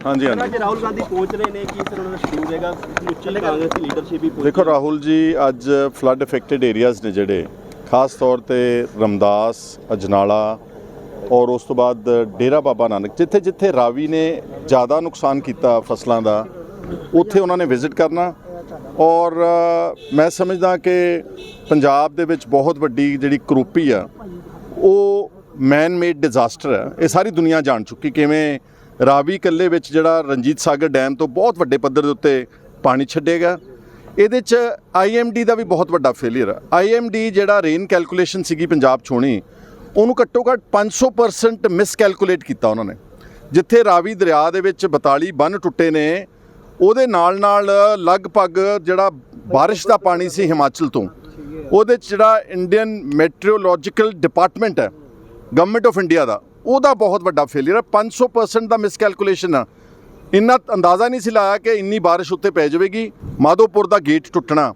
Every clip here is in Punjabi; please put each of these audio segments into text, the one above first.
ਹਾਂਜੀ ਸਰ, ਹਾਂਜੀ। ਅੱਜ ਰਾਹੁਲ ਗਾਂਧੀ ਪਹੁੰਚ ਰਹੇ ਨੇ ਕੀ ਸਰ ਉਹਨਾਂ ਦਾ ਸ਼ਡਿਊਲ ਰਹੇਗਾ ਸਮੁੱਚੀ ਕਾਂਗਰਸ ਦੀ ਲੀਡਰਸ਼ਿਪ ਵੀ ਪਹੁੰਚੀ ਦੇਖੋ ਰਾਹੁਲ ਜੀ ਅੱਜ ਫਲੱਡ ਅਫੈਕਟਡ ਏਰੀਆਜ਼ ਨੇ ਜਿਹੜੇ ਖਾਸ ਤੌਰ ਤੇ ਰਮਦਾਸ ਅਜਨਾਲਾ ਔਰ ਉਸ ਤੋਂ ਬਾਅਦ ਡੇਰਾ ਬਾਬਾ ਨਾਨਕ ਜਿੱਥੇ ਜਿੱਥੇ ਰਾਵੀ ਨੇ ਜ਼ਿਆਦਾ ਨੁਕਸਾਨ ਕੀਤਾ ਫਸਲਾਂ ਦਾ ਉੱਥੇ ਉਹਨਾਂ ਨੇ ਵਿਜ਼ਿਟ ਕਰਨਾ। ਔਰ ਮੈਂ ਸਮਝਦਾ ਕਿ ਪੰਜਾਬ ਦੇ ਵਿੱਚ ਬਹੁਤ ਵੱਡੀ ਜਿਹੜੀ ਕਰੋਪੀ ਆ ਉਹ ਮੈਨ ਮੇਡ ਡਿਜ਼ਾਸਟਰ ਹੈ ਇਹ ਸਾਰੀ ਦੁਨੀਆ ਜਾਣ ਚੁੱਕੀ ਕਿਵੇਂ ਰਾਵੀ ਕੱਲੇ ਵਿੱਚ ਜਿਹੜਾ ਰਣਜੀਤ ਸਾਗਰ ਡੈਮ ਤੋਂ ਬਹੁਤ ਵੱਡੇ ਪੱਧਰ ਦੇ ਉੱਤੇ ਪਾਣੀ ਛੱਡੇਗਾ ਇਹਦੇ ਚ ਆਈਐਮਡੀ ਦਾ ਵੀ ਬਹੁਤ ਵੱਡਾ ਫੇਲਿਅਰ ਹੈ ਆਈਐਮਡੀ ਜਿਹੜਾ ਰੇਨ ਕੈਲਕੂਲੇਸ਼ਨ ਸੀਗੀ ਪੰਜਾਬ 'ਚ ਹੋਣੀ ਉਹਨੂੰ ਘੱਟੋ ਘੱਟ 500% ਮਿਸ ਕੈਲਕੂਲੇਟ ਕੀਤਾ ਉਹਨਾਂ ਨੇ। ਜਿੱਥੇ ਰਾਵੀ ਦਰਿਆ ਦੇ ਵਿੱਚ 42 ਬੰਨ ਟੁੱਟੇ ਨੇ, ਉਹਦੇ ਨਾਲ ਨਾਲ ਲਗਭਗ ਜਿਹੜਾ ਬਾਰਿਸ਼ ਦਾ ਪਾਣੀ ਸੀ ਹਿਮਾਚਲ ਤੋਂ, ਉਹਦੇ 'ਚ ਜਿਹੜਾ ਇੰਡੀਅਨ ਮੈਟਰੋਲੋਜੀਕਲ ਡਿਪਾਰਟਮੈਂਟ ਹੈ ਗਵਰਨਮੈਂਟ ਆਫ ਇੰਡੀਆ ਦਾ ਉਹਦਾ ਬਹੁਤ ਵੱਡਾ ਫੇਲਿਅਰ ਹੈ। 500% ਦਾ ਮਿਸਕੈਲਕੂਲੇਸ਼ਨ ਆ। ਇੰਨਾ ਅੰਦਾਜ਼ਾ ਨਹੀਂ ਸੀ ਲਾਇਆ ਕਿ ਇੰਨੀ ਬਾਰਿਸ਼ ਉੱਤੇ ਪੈ ਜਾਵੇਗੀ। ਮਾਧੋਪੁਰ ਦਾ ਗੇਟ ਟੁੱਟਣਾ।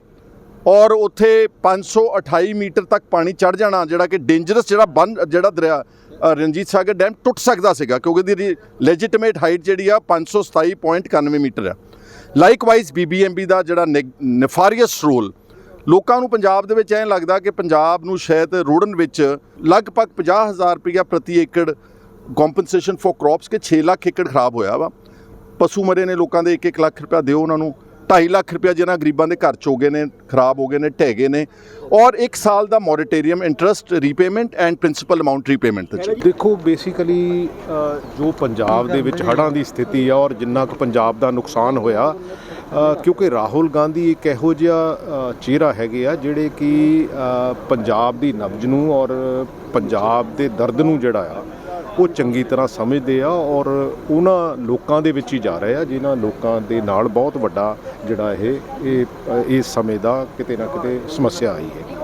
ਔਰ ਉੱਥੇ 528 ਮੀਟਰ ਤੱਕ ਪਾਣੀ ਚੜ ਜਾਣਾ, ਜਿਹੜਾ ਕਿ ਡੇਂਜਰਸ ਜਿਹੜਾ ਬੰਨ, ਜਿਹੜਾ ਦਰਿਆ ਰਣਜੀਤ ਸਾਗਰ ਡੈਮ ਟੁੱਟ ਸਕਦਾ ਸੀਗਾ, ਕਿਉਂਕਿ ਉਹਦੀ ਲੈਜੀਟਿਮੇਟ ਹਾਈਟ ਜਿਹੜੀ ਆ 527.91 ਮੀਟਰ ਆ। ਲਾਈਕਵਾਈਜ਼ ਬੀਬੀਐਮਬੀ ਦਾ ਜਿਹੜਾ ਨਿਫਾਰੀਅਸ ਰੋਲ ਲੋਕਾਂ ਨੂੰ ਪੰਜਾਬ ਦੇ ਵਿੱਚ ਐਂ ਲੱਗਦਾ ਕਿ ਪੰਜਾਬ ਨੂੰ ਸ਼ਾਇਦ ਰੋੜਨ ਵਿੱਚ ਲਗਭਗ 50000 ਰੁਪਇਆ ਪ੍ਰਤੀ ਏਕੜ ਕੰਪਨਸੇਸ਼ਨ ਫॉर ਕ੍ਰੌਪਸ ਕੇ 6 ਲੱਖ ਏਕੜ ਖਰਾਬ ਹੋਇਆ ਵਾ। ਪਸ਼ੂ ਮਰੇ ਨੇ ਲੋਕਾਂ ਦੇ 1-1 ਲੱਖ ਰੁਪਇਆ ਦਿਓ ਉਹਨਾਂ ਨੂੰ। 2.5 ਲੱਖ ਰੁਪਇਆ ਜਿਹਨਾਂ ਗਰੀਬਾਂ ਦੇ ਘਰ ਚ ਹੋ ਗਏ ਨੇ, ਖਰਾਬ ਹੋ ਗਏ ਨੇ, ਢਹਿ ਗਏ ਨੇ। ਔਰ 1 ਸਾਲ ਦਾ moratorium interest repayment and principal amount repayment ਤੇ ਦੇਖੋ ਬੇਸਿਕਲੀ ਜੋ ਪੰਜਾਬ ਦੇ ਵਿੱਚ ਹੜ੍ਹਾਂ ਦੀ ਸਥਿਤੀ ਆ ਔਰ ਜਿੰਨਾ ਕੁ ਪੰਜਾਬ ਦਾ ਨੁਕਸਾਨ ਹੋਇਆ ਕਿਉਂਕਿ ਰਾਹੁਲ ਗਾਂਧੀ ਇੱਕ ਇਹੋ ਜਿਹਾ ਚਿਹਰਾ ਹੈਗੇ ਆ ਜਿਹੜੇ ਕਿ ਪੰਜਾਬ ਦੀ ਨਬਜ ਨੂੰ ਔਰ ਪੰਜਾਬ ਦੇ ਦਰਦ ਨੂੰ ਜਿਹੜਾ ਆ, ਉਹ ਚੰਗੀ ਤਰ੍ਹਾਂ ਸਮਝਦੇ ਆ ਔਰ ਉਹਨਾਂ ਲੋਕਾਂ ਦੇ ਵਿੱਚ ਹੀ ਜਾ ਰਹੇ ਆ, ਜਿਨ੍ਹਾਂ ਲੋਕਾਂ ਦੇ ਨਾਲ ਬਹੁਤ ਵੱਡਾ ਜਿਹੜਾ ਇਹ ਇਹ ਇਸ ਸਮੇਂ ਦਾ ਕਿਤੇ ਨਾ ਕਿਤੇ ਸਮੱਸਿਆ ਆਈ ਹੈ।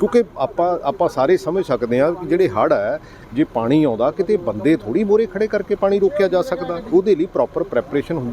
ਕਿਉਂਕਿ ਆਪਾਂ ਆਪਾਂ ਸਾਰੇ ਸਮਝ ਸਕਦੇ ਹਾਂ ਕਿ ਜਿਹੜੇ ਹੜ੍ਹ ਹੈ, ਜੇ ਪਾਣੀ ਆਉਂਦਾ, ਕਿਤੇ ਬੰਦੇ ਥੋੜੀ ਮੋਰੇ ਖੜੇ ਕਰਕੇ ਪਾਣੀ ਰੋਕਿਆ ਜਾ ਸਕਦਾ। ਉਹਦੇ ਲਈ ਪ੍ਰੋਪਰ ਪ੍ਰੈਪਰੇਸ਼ਨ ਹੁੰਦੀ